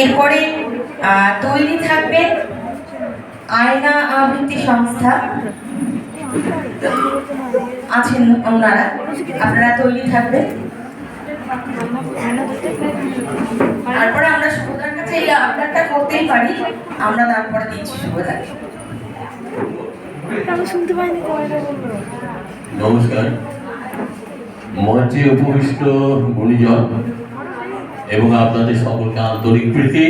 এরপরে তৈরি থাকবে আয়না আবৃত্তি সংস্থা। আছেন ওনারা আপনারা তৈরি থাকবেন তারপরে আমরা শুভদার কাছে এই আপনারটা করতেই পারি আমরা তারপরে দিচ্ছি বলল? নমস্কার। মঞ্চে উপবিষ্ট গুণীজন এবং আপনাদের সকলকে আন্তরিক প্রীতি,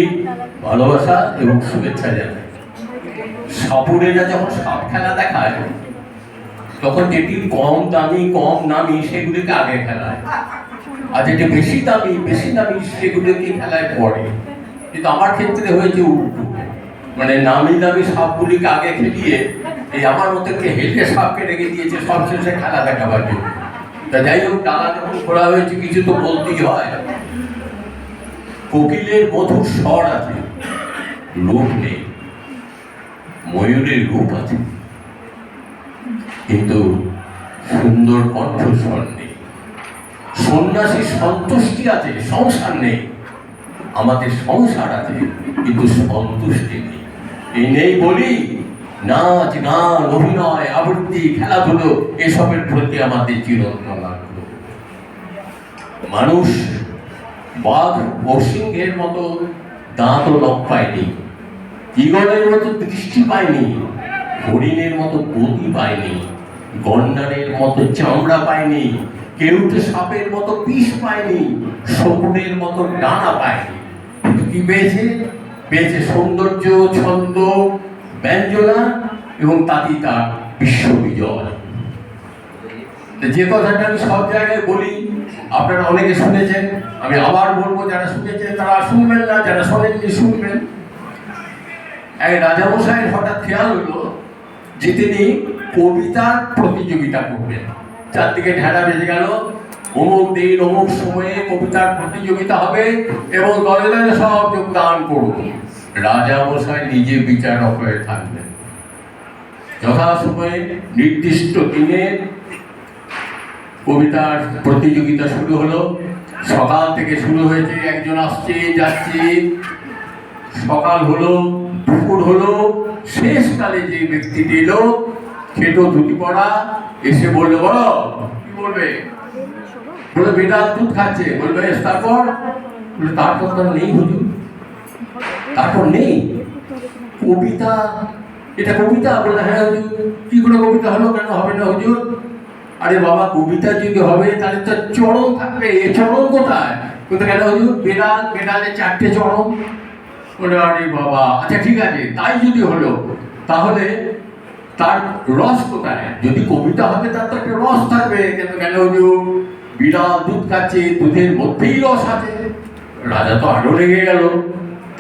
ভালোবাসা এবং শুভেচ্ছা জানাই। সাপুরেরা যখন সাপ খেলা দেখায়, তখন যেটি কম দামি, কম নামি, সেগুলিকে আগে খেলায়। আর যেটি বেশি দামি বেশি দামি সেগুলিকে খেলায় পড়ে। কিন্তু আমার ক্ষেত্রে হয়েছে উল্টো। মানে নামি দামি সাপগুলিকে আগে খেলিয়ে, এই আমার মতো কে হেলকে সাপকে রেখে দিয়েছে সব শেষে খেলা দেখাবার জন্য। তা যাই হোক টানা যখন খোলা হয়েছে, কিছু তো বলতেই হয়। কোকিলের মধুর স্বর আছে। রূপ নেই। ময়ূরের রূপ আছে। কিন্তু সুন্দর কণ্ঠস্বর নেই। সন্ন্যাসী সন্তুষ্টি আছে, সংসার নেই। আমাদের সংসার আছে, কিন্তু সন্তুষ্টি নেই। এই নেই বলি, নাচ, গান, অভিনয়, আবৃত্তি, খেলাধুলো, এসবের প্রতি আমাদের চিরন্তন আগ্রহ। মানুষ বাঘ ও সিংহের মতো দাঁত ও পায়নি। ঈগলের মতো দৃষ্টি পায়নি। হরিণের মতো গতি পায়নি। গন্ডারের মতো চামড়া পায়নি। কেউটে সাপের মতো বিষ পায়নি। শকুনের মতো ডানা পায়নি। কি পেয়েছে? পেয়েছে সৌন্দর্য, ছন্দ, ব্যঞ্জনা এবং তাতেই তার বিশ্ববিজয় যে কথাটা আমি সব জায়গায় বলি, আপনারা অনেকে শুনেছেন, আমি আবার বলব, যারা শুনেছেন তারা শুনবেন না, যারা শোনেননি শুনবেন। এক রাজামশাইয়ের হঠাৎ খেয়াল হলো যে তিনি কবিতার প্রতিযোগিতা করবেন। চারদিকে ঢেলা বেজে গেল। অমুক দিন, অমুক সময়ে কবিতার প্রতিযোগিতা হবে এবং দলে দলে সব যোগদান করুন রাজামশাই নিজে বিচারক হয়ে থাকবেন। যথাসময়ে নির্দিষ্ট দিনে কবিতার প্রতিযোগিতা শুরু হলো। সকাল থেকে শুরু হয়েছে, একজন আসছে, যাচ্ছে। সকাল হলো, দুপুর হলো, শেষকালে যে ব্যক্তিটি এলো খেটো ধুতি পড়া এসে বলল, বলো, কি বলবে? বলে বেটা দুধ খাচ্ছে। বলবে তারপর? বলে তারপর তো নেই হুজুর। তারপর নেই। কবিতা, এটা কবিতা? বলে হ্যাঁ কি করে কবিতা হলো কেন? হবে না হুজুর? আরে বাবা, কবিতা যদি হবে, তাহলে তো চরম থাকবে। এ চরম কোথায়? কোথায় কেন বেড়াল বেড়ালে চারটে চরম। বলে, আরে বাবা আচ্ছা ঠিক আছে, তাই যদি হলো, তাহলে তার রস কোথায়? যদি কবিতা হবে, তার তো একটা রস থাকবে। কিন্তু কেন হুজুর, বিড়াল দুধ খাচ্ছে, দুধের মধ্যেই রস আছে। রাজা তো আরও লেগে গেল।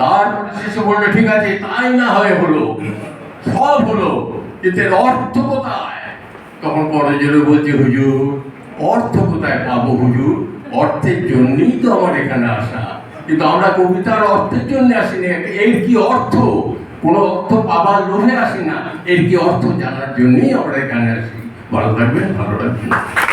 তারপরে শেষে বলল, ঠিক আছে, তাই না হয় হলো, সব হলো এতে অর্থ কোথায়? তখন পরে জেলে বলছে, হুজুর, অর্থ কোথায় পাবো হুজুর? অর্থের জন্যই তো আমার এখানে আসা। কিন্তু আমরা কবিতার অর্থের জন্য আসিনি। এর কি অর্থ? কোনো অর্থ পাবার লোভে আসি না। এর কি অর্থ জানার জন্যই আমরা এখানে আসি। ভালো থাকবেন, ভালো রাখবেন।